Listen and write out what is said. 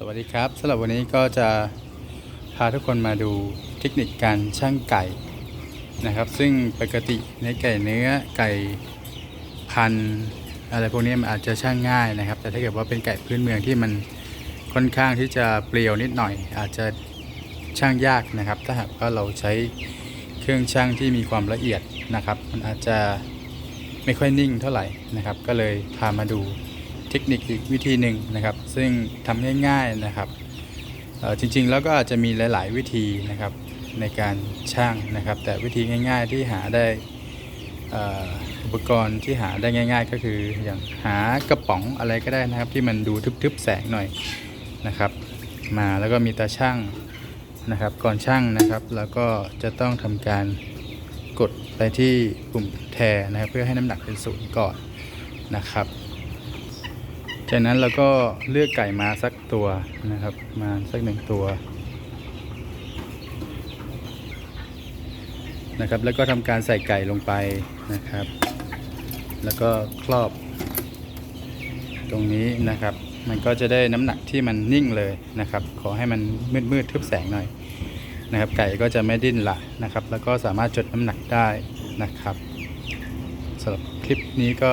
สวัสดีครับสำหรับวันนี้ก็จะพาทุกคนมาดูเทคนิคการช่างไก่นะครับ ซึ่งปกติในไก่เนื้อไก่พันอะไรพวกนี้มันอาจจะช่างง่ายนะครับ แต่ถ้าเกิดว่าเป็นไก่พื้นเมืองที่มันค่อนข้างที่จะเปลี่ยวนิดหน่อย อาจจะช่างยากนะครับ ถ้าหากว่าเราใช้เครื่องช่างที่มีความละเอียดนะครับ มันอาจจะไม่ค่อยนิ่งเท่าไหร่นะครับ ก็เลยพามาดู เทคนิคอีกวิธีหนึ่งนะครับ ซึ่งทำง่ายๆนะครับจริงๆแล้วก็อาจจะมีหลาย ๆ วิธีนะครับในการช่างนะครับ แต่วิธีง่าย ๆ ที่หาได้อ,อุปกรณ์ที่หาได้ง่าย ๆ ก็คืออย่างหากระป๋องอะไรก็ได้นะครับ ที่มันดูทึบๆแสงหน่อยนะครับ มาแล้วก็มีตาช่างนะครับ ก่อนช่างนะครับ แล้วก็จะต้องทำการกดไปที่ปุ่มแทนะครับ เพื่อให้น้ำหนักเป็นศูนย์ก่อนนะครับ จากนั้นเราก็เลือกไก่มาสักตัวนะครับ มาสักหนึ่งตัวนะครับ แล้วก็ทำการใส่ไก่ลงไปนะครับ แล้วก็ครอบ ตรงนี้นะครับ มันก็จะได้น้ำหนักที่มันนิ่งเลยนะครับ ขอให้มันมืดมืดๆทึบแสงหน่อยนะครับ ไก่ก็จะไม่ดิ้นละนะครับ แล้วก็สามารถจดน้ำหนักได้นะครับสำหรับคลิปนี้ก็